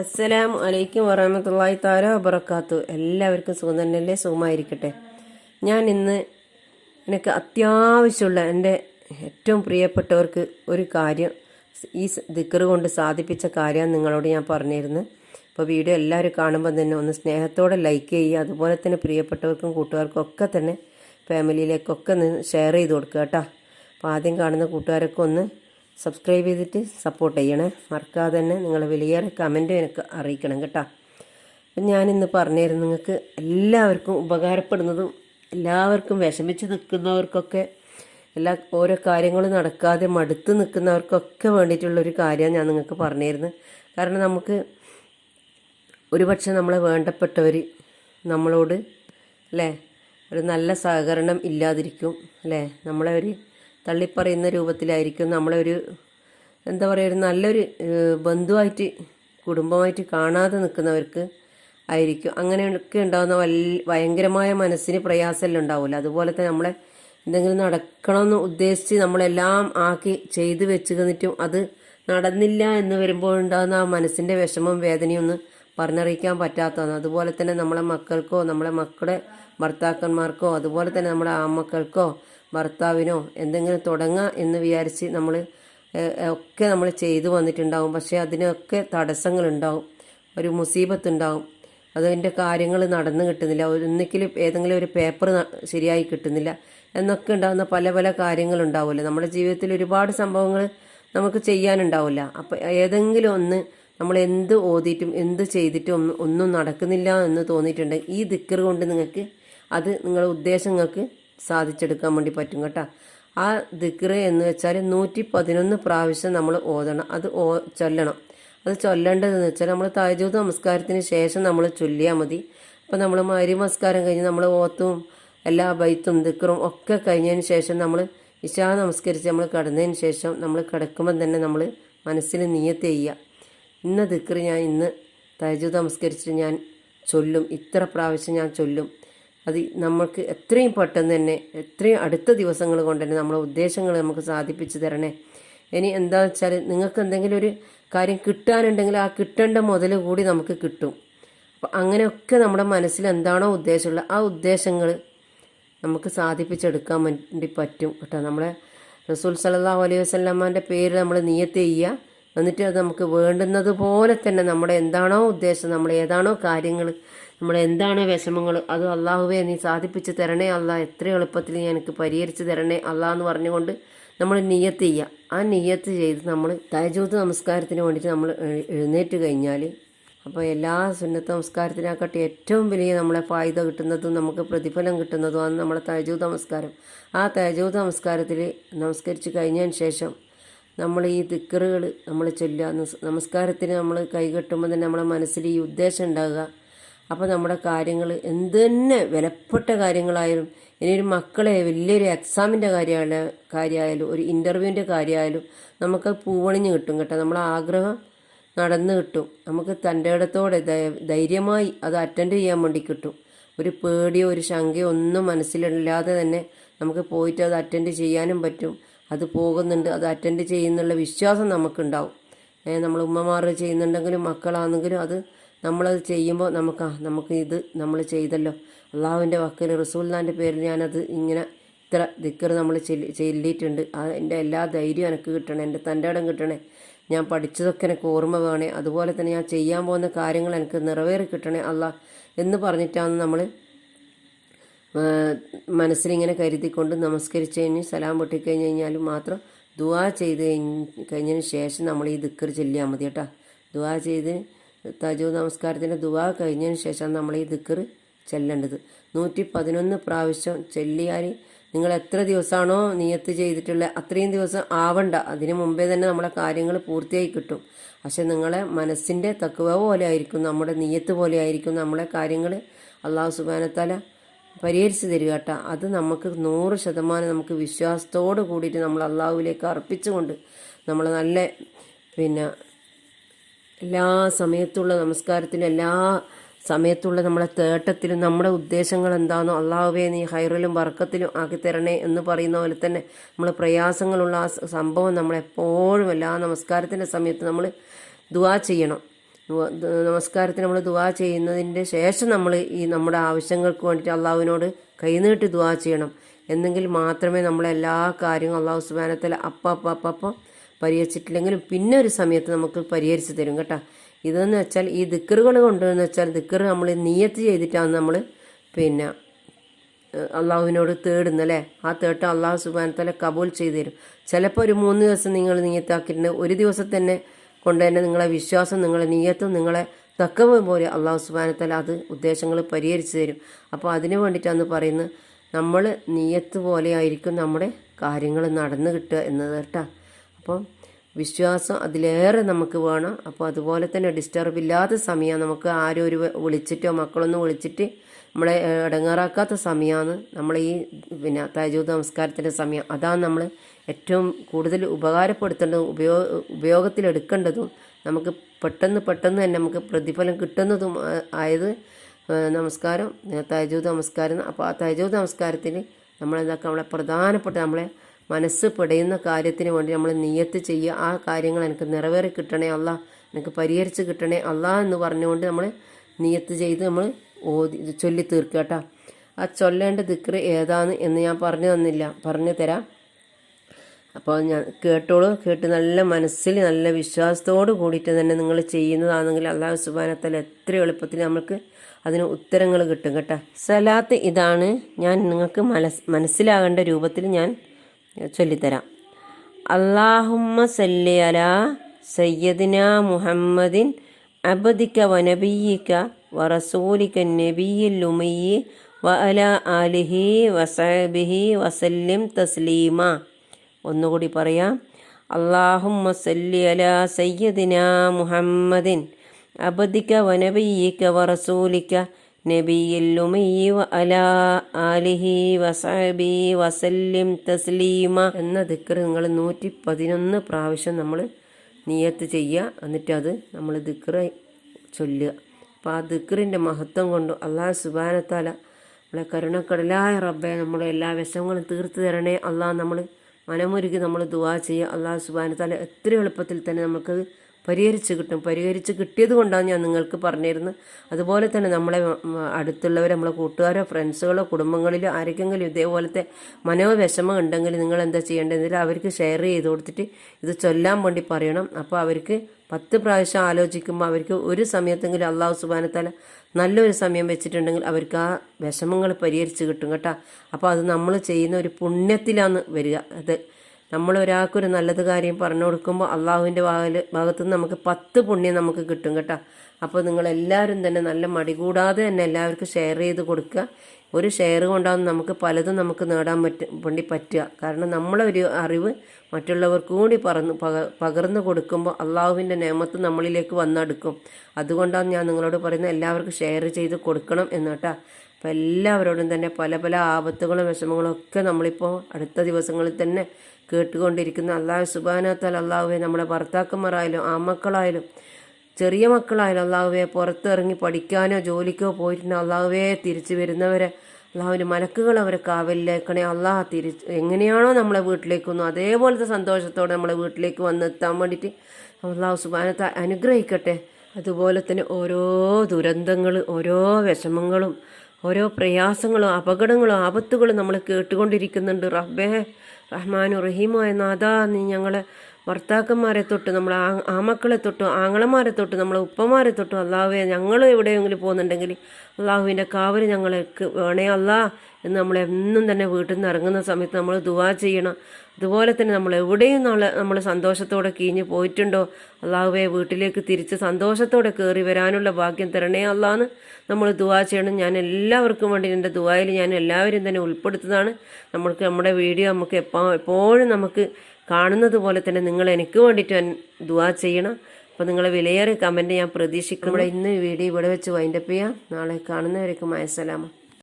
അസ്സലാം അലൈക്കും വറഹമത്തല്ലാഹി താല വബറക്കാത്തു എല്ലാവർക്കും സുഖം തന്നെയല്ലേ? സുഖമായിരിക്കട്ടെ. ഞാൻ ഇന്ന് എനിക്ക് അത്യാവശ്യമുള്ള എന്റെ ഏറ്റവും പ്രിയപ്പെട്ടവർക്ക് ഒരു കാര്യം ഈ ദിക്കറ് കൊണ്ട് സാധിപ്പിച്ച കാര്യം നിങ്ങളോട് ഞാൻ പറഞ്ഞിരുന്നു. അപ്പോൾ വീഡിയോ എല്ലാവരും കാണുമ്പോൾ തന്നെ ഒന്ന് സ്നേഹത്തോടെ ലൈക്ക് ചെയ്യുക അതുപോലെ തന്നെ പ്രിയപ്പെട്ടവർക്കും കൂട്ടുകാർക്കും ഒക്കെ തന്നെ ഫാമിലിയിലേക്കൊക്കെ ഷെയർ ചെയ്ത് കൊടുക്കുക കേട്ടോ. അപ്പോൾ ആദ്യം കാണുന്ന കൂട്ടുകാരൊക്കെ ഒന്ന് സബ്സ്ക്രൈബ് ചെയ്തിട്ട് സപ്പോർട്ട് ചെയ്യണേ. മറക്കാതെ തന്നെ നിങ്ങൾ വലിയൊരു കമന്റും എനിക്ക് അറിയിക്കണം കേട്ടോ. അപ്പം ഞാനിന്ന് പറഞ്ഞിരുന്നു നിങ്ങൾക്ക് എല്ലാവർക്കും ഉപകാരപ്പെടുന്നതും എല്ലാവർക്കും വിഷമിച്ച് നിൽക്കുന്നവർക്കൊക്കെ എല്ലാ ഓരോ കാര്യങ്ങൾ നടക്കാതെ മടുത്ത് നിൽക്കുന്നവർക്കൊക്കെ വേണ്ടിയിട്ടുള്ളൊരു കാര്യമാണ് ഞാൻ നിങ്ങൾക്ക് പറഞ്ഞിരുന്നു കാരണം നമുക്ക് ഒരുപക്ഷെ നമ്മളെ വേണ്ടപ്പെട്ടവർ നമ്മളോട് അല്ലേ? ഒരു നല്ല സഹകരണം ഇല്ലാതിരിക്കും അല്ലേ? നമ്മളെ ഒരു തള്ളിപ്പറയുന്ന രൂപത്തിലായിരിക്കും നമ്മളെ ഒരു എന്താ പറയുക ഒരു നല്ലൊരു ബന്ധുവായിട്ട് കുടുംബമായിട്ട് കാണാതെ നിൽക്കുന്നവർക്ക് ആയിരിക്കും. അങ്ങനെയൊക്കെ ഉണ്ടാകുന്ന വൽ ഭയങ്കരമായ മനസ്സിന് പ്രയാസമെല്ലാം ഉണ്ടാവില്ല അതുപോലെ തന്നെ നമ്മളെ എന്തെങ്കിലും നടക്കണമെന്ന് ഉദ്ദേശിച്ച് നമ്മളെല്ലാം ആക്കി ചെയ്തു വെച്ച് തന്നിട്ടും അത് നടന്നില്ല എന്ന് വരുമ്പോൾ ഉണ്ടാകുന്ന ആ മനസ്സിന്റെ വിഷമം വേദനയും ഒന്ന് പറഞ്ഞറിയിക്കാൻ പറ്റാത്തതാണ്. അതുപോലെ തന്നെ നമ്മളെ മക്കൾക്കോ നമ്മളെ മക്കളുടെ ഭർത്താക്കന്മാർക്കോ അതുപോലെ തന്നെ നമ്മുടെ ആമക്കൾക്കോ ഭർത്താവിനോ എന്തെങ്കിലും തുടങ്ങാം എന്ന് വിചാരിച്ച് നമ്മൾ ഒക്കെ നമ്മൾ ചെയ്തു വന്നിട്ടുണ്ടാവും. പക്ഷേ അതിനൊക്കെ തടസ്സങ്ങളുണ്ടാവും. ഒരു മുസീബത്ത് ഉണ്ടാവും അതിന്റെ കാര്യങ്ങൾ നടന്നു കിട്ടുന്നില്ല. ഒന്നിക്കലും ഏതെങ്കിലും ഒരു പേപ്പർ ശരിയായി കിട്ടുന്നില്ല. എന്നൊക്കെ ഉണ്ടാകുന്ന പല പല കാര്യങ്ങളുണ്ടാവുമല്ലോ. നമ്മുടെ ജീവിതത്തിൽ ഒരുപാട് സംഭവങ്ങൾ നമുക്ക് ചെയ്യാനുണ്ടാവില്ല. അപ്പം ഏതെങ്കിലും ഒന്ന് നമ്മൾ എന്ത് ഓതിയിട്ടും എന്ത് ചെയ്തിട്ടും ഒന്നും ഒന്നും നടക്കുന്നില്ല എന്ന് തോന്നിയിട്ടുണ്ടെങ്കിൽ ഈ ദിക്കർ കൊണ്ട് നിങ്ങൾക്ക് അത് നിങ്ങളുടെ ഉദ്ദേശങ്ങൾക്ക് സാധിച്ചെടുക്കാൻ വേണ്ടി പറ്റും കേട്ടോ. ആ ദിക്റ് എന്ന് വെച്ചാൽ നൂറ്റി പതിനൊന്ന് പ്രാവശ്യം നമ്മൾ ഓതണം. അത് ഓ ചൊല്ലണം. അത് ചൊല്ലേണ്ടതെന്ന് വെച്ചാൽ നമ്മൾ താജൂദ് നമസ്കാരത്തിന് ശേഷം നമ്മൾ ചൊല്ലിയാൽ മതി. അപ്പോൾ നമ്മൾ മരി നമസ്കാരം കഴിഞ്ഞ് നമ്മൾ ഓത്തും എല്ലാ ബൈത്തും ദിക്റും ഒക്കെ കഴിഞ്ഞതിന് ശേഷം നമ്മൾ ഇശാ നമസ്കരിച്ച് നമ്മൾ കിടന്നതിന് ശേഷം നമ്മൾ കിടക്കുമ്പം തന്നെ നമ്മൾ മനസ്സിൽ നീയത്ത് ചെയ്യുക. ഇന്ന ദിക്റ് ഞാൻ ഇന്ന് തഹജൂദ് നമസ്കരിച്ചിട്ട് ഞാൻ ചൊല്ലും. ഇത്ര പ്രാവശ്യം ഞാൻ ചൊല്ലും. അത് നമുക്ക് എത്രയും പെട്ടെന്ന് തന്നെ എത്രയും അടുത്ത ദിവസങ്ങൾ കൊണ്ട് തന്നെ നമ്മളെ ഉദ്ദേശങ്ങൾ നമുക്ക് സാധിപ്പിച്ചു തരണേ. ഇനി എന്താ വെച്ചാൽ നിങ്ങൾക്ക് എന്തെങ്കിലും ഒരു കാര്യം കിട്ടാനുണ്ടെങ്കിൽ ആ കിട്ടേണ്ട മുതൽ കൂടി നമുക്ക് കിട്ടും. അപ്പം അങ്ങനെയൊക്കെ നമ്മുടെ മനസ്സിൽ എന്താണോ ഉദ്ദേശമുള്ള ആ ഉദ്ദേശങ്ങൾ നമുക്ക് സാധിപ്പിച്ചെടുക്കാൻ വേണ്ടി പറ്റും കേട്ടോ. നമ്മളെ റസൂൽ സല്ലല്ലാഹു അലൈഹി വസല്ലമ്മന്റെ പേര് നമ്മൾ നിയത്ത് ചെയ്യുക. എന്നിട്ട് അത് നമുക്ക് വേണ്ടുന്നത് പോലെ തന്നെ നമ്മുടെ എന്താണോ ഉദ്ദേശം നമ്മൾ ഏതാണോ കാര്യങ്ങൾ നമ്മൾ എന്താണോ വിഷമങ്ങൾ അത് അള്ളാഹുവെ നീ സാധിപ്പിച്ച് തരണേ അല്ല എത്ര എളുപ്പത്തിൽ നീ എനിക്ക് പരിഹരിച്ച് തരണേ അല്ല എന്ന് പറഞ്ഞുകൊണ്ട് നമ്മൾ നിയത്ത് ചെയ്യുക. ആ നിയത്ത് ചെയ്ത് നമ്മൾ തയജൂത്ത് നമസ്കാരത്തിന് വേണ്ടിയിട്ട് നമ്മൾ എഴുന്നേറ്റ് കഴിഞ്ഞാൽ അപ്പോൾ എല്ലാ സുന്നത്ത് നമസ്കാരത്തിനെക്കാട്ടി ഏറ്റവും വലിയ നമ്മളെ ഫായ്ദ കിട്ടുന്നതും നമുക്ക് പ്രതിഫലം കിട്ടുന്നതുമാണ് നമ്മളെ തയജൂത് നമസ്കാരം. ആ തയജൂത് നമസ്കാരത്തിൽ നമസ്കരിച്ച് കഴിഞ്ഞതിന് ശേഷം നമ്മൾ ഈ ദിക്കറുകൾ നമ്മൾ ചൊല്ലുക. നമസ്- നമസ്കാരത്തിന് നമ്മൾ കൈകെട്ടുമ്പോൾ തന്നെ നമ്മുടെ മനസ്സിൽ ഈ ഉദ്ദേശം ഉണ്ടാകുക. അപ്പോൾ നമ്മുടെ കാര്യങ്ങൾ എന്ത് തന്നെ വിലപ്പെട്ട കാര്യങ്ങളായാലും ഇനിയൊരു മക്കളെ വലിയൊരു എക്സാമിന്റെ കാര്യമായ കാര്യമായാലും ഒരു ഇന്റർവ്യൂവിന്റെ കാര്യമായാലും നമുക്ക് പൂവണിഞ്ഞ് കിട്ടും കേട്ടോ. നമ്മളെ ആഗ്രഹം നടന്നു കിട്ടും. നമുക്ക് തന്റെ ഇടത്തോടെ ധൈര്യമായി അത് അറ്റൻഡ് ചെയ്യാൻ വേണ്ടി കിട്ടും. ഒരു പേടിയോ ഒരു ശങ്കയോ ഒന്നും മനസ്സിലില്ലാതെ തന്നെ നമുക്ക് പോയിട്ട് അത് അറ്റൻഡ് ചെയ്യാനും പറ്റും. അത് പോകുന്നുണ്ട് അത് അറ്റൻഡ് ചെയ്യുന്നുള്ള വിശ്വാസം നമുക്കുണ്ടാവും. നമ്മൾ ഉമ്മമാർ ചെയ്യുന്നുണ്ടെങ്കിലും മക്കളാണെങ്കിലും അത് നമ്മളത് ചെയ്യുമ്പോൾ നമുക്ക് ആ നമുക്ക് ഇത് നമ്മൾ ചെയ്തല്ലോ. അള്ളാഹുവിന്റെ വക്കിൽ റസൂല്ലാന്റെ പേരിൽ ഞാനത് ഇങ്ങനെ ഇത്ര ദിക്കർ നമ്മൾ ചെല്ലിയിട്ടുണ്ട്. ചെല്ലിയിട്ടുണ്ട് എന്റെ എല്ലാ ധൈര്യവും എനിക്ക് കിട്ടണേ എന്റെ തന്റെ ഇടം കിട്ടണേ. ഞാൻ പഠിച്ചതൊക്കെ എനിക്ക് ഓർമ്മ വേണേ. അതുപോലെ തന്നെ ഞാൻ ചെയ്യാൻ പോകുന്ന കാര്യങ്ങൾ എനിക്ക് നിറവേറി കിട്ടണേ അല്ല എന്ന് പറഞ്ഞിട്ടാണ് നമ്മൾ മനസ്സിലിങ്ങനെ കരുതിക്കൊണ്ട് നമസ്കരിച്ചു കഴിഞ്ഞ് സലാം പൊട്ടിക്കഴിഞ്ഞ് കഴിഞ്ഞാൽ മാത്രം ദുവാ ചെയ്ത് കഴിഞ്ഞ് കഴിഞ്ഞതിന് ശേഷം നമ്മൾ ഈ ദിക്കർ ചൊല്ലിയാൽ മതി കേട്ടോ. ദുവാ ചെയ്ത് തജു നമസ്കാരത്തിന്റെ ദുവാ കഴിഞ്ഞതിന് ശേഷം നമ്മൾ ഈ ദിക്കർ ചെല്ലേണ്ടത്. നൂറ്റി പതിനൊന്ന് പ്രാവശ്യം ചെല്ലിയാൽ നിങ്ങൾ എത്ര ദിവസമാണോ നിയത്ത് ചെയ്തിട്ടുള്ള അത്രയും ദിവസം ആവണ്ട. അതിന് മുമ്പേ തന്നെ നമ്മളെ കാര്യങ്ങൾ പൂർത്തിയായി കിട്ടും. പക്ഷെ നിങ്ങളെ മനസ്സിന്റെ തക്കുവ പോലെ ആയിരിക്കും നമ്മുടെ നിയത്ത് പോലെ ആയിരിക്കും നമ്മളെ കാര്യങ്ങൾ അള്ളാഹു സുബാനത്താല പരിഹരിച്ച് തരിക കേട്ടോ. അത് നമുക്ക് നൂറ് ശതമാനം നമുക്ക് വിശ്വാസത്തോട് കൂടിയിട്ട് നമ്മൾ അള്ളാഹുവിലേക്ക് അർപ്പിച്ചുകൊണ്ട് നമ്മൾ നല്ല പിന്നെ എല്ലാ സമയത്തുള്ള നമസ്കാരത്തിനും എല്ലാ സമയത്തുള്ള നമ്മളെ തേട്ടത്തിലും നമ്മുടെ ഉദ്ദേശങ്ങൾ എന്താണോ അള്ളാഹുവേ നീ ഹൈറിലും വർക്കത്തിലും ആക്കി തരണേ എന്ന് പറയുന്ന പോലെ തന്നെ നമ്മൾ പ്രയാസങ്ങളുള്ള ആ സംഭവം നമ്മളെപ്പോഴും എല്ലാ നമസ്കാരത്തിന്റെ സമയത്ത് നമ്മൾ ദുവാ ചെയ്യണം. നമസ്കാരത്തിന് നമ്മൾ ദുവാ ചെയ്യുന്നതിന്റെ ശേഷം നമ്മൾ ഈ നമ്മുടെ ആവശ്യങ്ങൾക്ക് വേണ്ടിയിട്ട് അള്ളാഹുവിനോട് കൈനീട്ടി ദുവാ ചെയ്യണം. എന്നെങ്കിൽ മാത്രമേ നമ്മളെ എല്ലാ കാര്യങ്ങളും അള്ളാഹു സുബാനത്തിൽ അപ്പ അപ്പ പരിഹരിച്ചിട്ടില്ലെങ്കിലും പിന്നെ ഒരു സമയത്ത് നമുക്ക് പരിഹരിച്ച് തരും കേട്ടോ. ഇതെന്ന് വെച്ചാൽ ഈ ദിക്കറുകൾ കൊണ്ടുവന്ന് വെച്ചാൽ ദിക്കർ നമ്മൾ നീയത്ത് ചെയ്തിട്ടാണ് നമ്മൾ പിന്നെ അള്ളാഹുവിനോട് തേടുന്നല്ലേ ആ തേട്ടം അള്ളാഹു സുബാനത്തല കബൂൽ ചെയ്തു തരും. ചിലപ്പോൾ ഒരു മൂന്ന് ദിവസം നിങ്ങൾ നീയത്താക്കിയിട്ടുണ്ട്. ഒരു ദിവസം തന്നെ കൊണ്ട് തന്നെ നിങ്ങളെ വിശ്വാസം നിങ്ങളെ നീയത്തും നിങ്ങളെ തക്കവും പോലെ അള്ളാഹു സുബാനത്തല അത് ഉദ്ദേശങ്ങൾ പരിഹരിച്ചു തരും. അപ്പോൾ അതിന് വേണ്ടിയിട്ടാണ് പറയുന്നത് നമ്മൾ നീയത്ത് പോലെയായിരിക്കും നമ്മുടെ കാര്യങ്ങൾ നടന്നു കിട്ടുക എന്നത് കേട്ടോ. അപ്പം വിശ്വാസം അതിലേറെ നമുക്ക് വേണം. അപ്പോൾ അതുപോലെ തന്നെ ഡിസ്റ്റർബ് ഇല്ലാത്ത സമയമാണ് നമുക്ക് ആരും ഒരു വിളിച്ചിട്ടോ മക്കളൊന്നും വിളിച്ചിട്ട് നമ്മളെ ഇടങ്ങാറാക്കാത്ത സമയമാണ് നമ്മൾ ഈ പിന്നെ തജൂദ് നമസ്കാരത്തിന്റെ സമയം. അതാണ് നമ്മൾ ഏറ്റവും കൂടുതൽ ഉപകാരപ്പെടുത്തേണ്ടതും ഉപയോഗ ഉപയോഗത്തിലെടുക്കേണ്ടതും നമുക്ക് പെട്ടെന്ന് പെട്ടെന്ന് തന്നെ നമുക്ക് പ്രതിഫലം കിട്ടുന്നതും ആയത് നമസ്കാരം തജൂദ് നമസ്കാരം. അപ്പോൾ ആ തജൂദ് നമസ്കാരത്തിൽ നമ്മളെന്താക്കുക നമ്മളെ പ്രധാനപ്പെട്ട നമ്മളെ മനസ്സ് പിടയുന്ന കാര്യത്തിന് വേണ്ടി നമ്മൾ നിയത്ത് ചെയ്യുക. ആ കാര്യങ്ങൾ എനിക്ക് നിറവേറി കിട്ടണേ അല്ല. എനിക്ക് പരിഹരിച്ച് കിട്ടണേ അല്ല എന്ന് പറഞ്ഞുകൊണ്ട് നമ്മൾ നിയത്ത് ചെയ്ത് നമ്മൾ ഓതി ചൊല്ലി തീർക്കുക കേട്ടോ. ആ ചൊല്ലേണ്ട ദിക്റ് ഏതാണ് എന്ന് ഞാൻ പറഞ്ഞു തന്നില്ല. പറഞ്ഞു തരാം. അപ്പോൾ ഞാൻ കേട്ടോളൂ. കേട്ട് നല്ല മനസ്സിൽ നല്ല വിശ്വാസത്തോട് കൂടിയിട്ട് തന്നെ നിങ്ങൾ ചെയ്യുന്നതാണെങ്കിൽ അള്ളാഹു സുബാനത്താൽ എത്ര എളുപ്പത്തിൽ നമുക്ക് അതിന് ഉത്തരങ്ങൾ കിട്ടും കേട്ടോ. സലാത്ത് ഇതാണ്. ഞാൻ നിങ്ങൾക്ക് മനസ് മനസ്സിലാകേണ്ട രൂപത്തിൽ ഞാൻ ചൊല്ലിത്തരാം. അള്ളാഹുമ്മ സല്ലി അലാ സയ്യദിന മുഹമ്മദിൻ അബദിക വനബിയിക വറസൂലിക നബിയിൽ ഉമയ്യി വ അല അലിഹി വസബിഹി വസല്ലിം തസ്ലീമ. ഒന്നുകൂടി പറയാം. അള്ളാഹുമ്മ സല്ലി അല സയ്യദിന മുഹമ്മദിൻ അബദിക വനബിയിക വറസൂലിക അലാ ആലിഹി തസ്ലീമ എന്ന ദിക്കർ നിങ്ങൾ നൂറ്റി പതിനൊന്ന് പ്രാവശ്യം നമ്മൾ നിയത്ത് ചെയ്യുക. എന്നിട്ട് അത് നമ്മൾ ദിക്കർ ചൊല്ലുക. അപ്പോൾ ആ ദിക്കറിന്റെ മഹത്വം കൊണ്ട് അള്ളാഹ് സുബാനത്താല നമ്മളെ കരുണക്കടലായ റബ്ബെ നമ്മുടെ എല്ലാ വിഷമങ്ങളും തീർത്ത് തരണേ. അള്ളാഹ് നമ്മൾ മനമൊരുക്കി നമ്മൾ ദുവാ ചെയ്യുക. അള്ളാഹു സുബാനത്താല എത്ര എളുപ്പത്തിൽ തന്നെ നമുക്കത് പരിഹരിച്ച് കിട്ടും. പരിഹരിച്ച് കിട്ടിയത് കൊണ്ടാണ് ഞാൻ നിങ്ങൾക്ക് പറഞ്ഞിരുന്നത്. അതുപോലെ തന്നെ നമ്മളെ അടുത്തുള്ളവർ നമ്മളെ കൂട്ടുകാരോ ഫ്രണ്ട്സുകളോ കുടുംബങ്ങളിലോ ആരെങ്കിലും ഇതേപോലത്തെ മനോവിഷമം ഉണ്ടെങ്കിൽ നിങ്ങൾ എന്താ ചെയ്യേണ്ടതെങ്കിൽ അവർക്ക് ഷെയർ ചെയ്ത് കൊടുത്തിട്ട് ഇത് ചൊല്ലാൻ വേണ്ടി പറയണം. അപ്പോൾ അവർക്ക് പത്ത് പ്രാവശ്യം ആലോചിക്കുമ്പോൾ അവർക്ക് ഒരു സമയത്തെങ്കിലും അള്ളാഹു സുബാനത്താല നല്ലൊരു സമയം വെച്ചിട്ടുണ്ടെങ്കിൽ അവർക്ക് ആ വിഷമങ്ങൾ പരിഹരിച്ച് കിട്ടും കേട്ടോ. അപ്പോൾ അത് നമ്മൾ ചെയ്യുന്ന ഒരു പുണ്യത്തിലാണ് വരിക. അത് നമ്മൾ ഒരാൾക്കൊരു നല്ലത് കാര്യം പറഞ്ഞു കൊടുക്കുമ്പോൾ അള്ളാഹുവിന്റെ ഭാഗത്ത് നിന്ന് നമുക്ക് പത്ത് പുണ്യം നമുക്ക് കിട്ടും കേട്ടോ. അപ്പോൾ നിങ്ങളെല്ലാവരും തന്നെ നല്ല മടി കൂടാതെ തന്നെ എല്ലാവർക്കും ഷെയർ ചെയ്ത് കൊടുക്കുക. ഒരു ഷെയർ കൊണ്ടാകുന്ന നമുക്ക് പലതും നമുക്ക് നേടാൻ പറ്റും വേണ്ടി പറ്റുക. കാരണം നമ്മളെ ഒരു അറിവ് മറ്റുള്ളവർക്ക് കൂടി പറന്ന് പക പകർന്നു കൊടുക്കുമ്പോൾ അള്ളാഹുവിന്റെ നിയമത്ത് നമ്മളിലേക്ക് വന്നെടുക്കും. അതുകൊണ്ടാണ് ഞാൻ നിങ്ങളോട് പറയുന്നത് എല്ലാവർക്കും ഷെയർ ചെയ്ത് കൊടുക്കണം എന്ന് കേട്ടോ. അപ്പോൾ എല്ലാവരോടും തന്നെ പല പല ആപത്തുകളും വിഷമങ്ങളും ഒക്കെ നമ്മളിപ്പോൾ അടുത്ത ദിവസങ്ങളിൽ തന്നെ കേട്ടുകൊണ്ടിരിക്കുന്ന. അള്ളാഹു സുബാനത്താൽ അള്ളാഹുവെ നമ്മുടെ ഭർത്താക്കന്മാരായാലും ആമക്കളായാലും ചെറിയ മക്കളായാലും അള്ളാഹുവെ പുറത്തിറങ്ങി പഠിക്കാനോ ജോലിക്കോ പോയിട്ടുണ്ട് അള്ളാഹുവെ തിരിച്ചു വരുന്നവരെ അള്ളാഹുവിന്റെ മലക്കുകൾ അവരെ കാവലിലേക്കണേ. അള്ളാഹ് തിരിച്ച് എങ്ങനെയാണോ നമ്മളെ വീട്ടിലേക്ക് വന്നു. അതേപോലത്തെ സന്തോഷത്തോടെ നമ്മളെ വീട്ടിലേക്ക് വന്നെത്താൻ വേണ്ടിയിട്ട് അള്ളാഹു സുബാനത്തെ അനുഗ്രഹിക്കട്ടെ. അതുപോലെ തന്നെ ഓരോ ദുരന്തങ്ങൾ ഓരോ വിഷമങ്ങളും ഓരോ പ്രയാസങ്ങളും അപകടങ്ങളും ആപത്തുകളും നമ്മൾ കേട്ടുകൊണ്ടിരിക്കുന്നുണ്ട്. റബ്ബേ റഹ്മാനു റഹീമായ അതാ നീ ഞങ്ങളെ ഭർത്താക്കന്മാരെ തൊട്ട് നമ്മൾ ആ ആമക്കളെ തൊട്ടും ആങ്ങളമാരെ തൊട്ട് നമ്മളെ ഉപ്പമാരെ തൊട്ടും അള്ളാഹുവെ ഞങ്ങൾ എവിടെയെങ്കിലും പോകുന്നുണ്ടെങ്കിൽ അള്ളാഹുവിന്റെ കാവൽ ഞങ്ങൾക്ക് വേണേ അല്ലാ എന്ന് നമ്മൾ എന്നും തന്നെ വീട്ടിൽ നിന്ന് ഇറങ്ങുന്ന സമയത്ത് നമ്മൾ ദുവാ ചെയ്യണം. അതുപോലെ തന്നെ നമ്മൾ എവിടെയും നാളെ നമ്മൾ സന്തോഷത്തോടെ കീഞ്ഞ് പോയിട്ടുണ്ടോ? അള്ളാഹുവെ വീട്ടിലേക്ക് തിരിച്ച് സന്തോഷത്തോടെ കയറി വരാനുള്ള ഭാഗ്യം തരണേ അല്ലാന്ന് നമ്മൾ ദുവാ ചെയ്യണം. ഞാൻ എല്ലാവർക്കും വേണ്ടി എന്റെ ദുവായിൽ ഞാൻ എല്ലാവരും തന്നെ ഉൾപ്പെടുത്തുന്നതാണ്. നമ്മൾക്ക് നമ്മുടെ വീഡിയോ നമുക്ക് എപ്പോൾ എപ്പോഴും നമുക്ക് കാണുന്നത് പോലെ തന്നെ നിങ്ങൾ എനിക്ക് വേണ്ടിയിട്ട് ദുവാ ചെയ്യണം. അപ്പോൾ നിങ്ങളെ വിലയേറിയ കമന്റ് ഞാൻ പ്രതീക്ഷിക്കും ഇന്ന് വീഡിയോ ഇവിടെ വെച്ച് വൈൻഡപ്പ് ചെയ്യാം. നാളെ കാണുന്നവരേക്കും അയസലാമ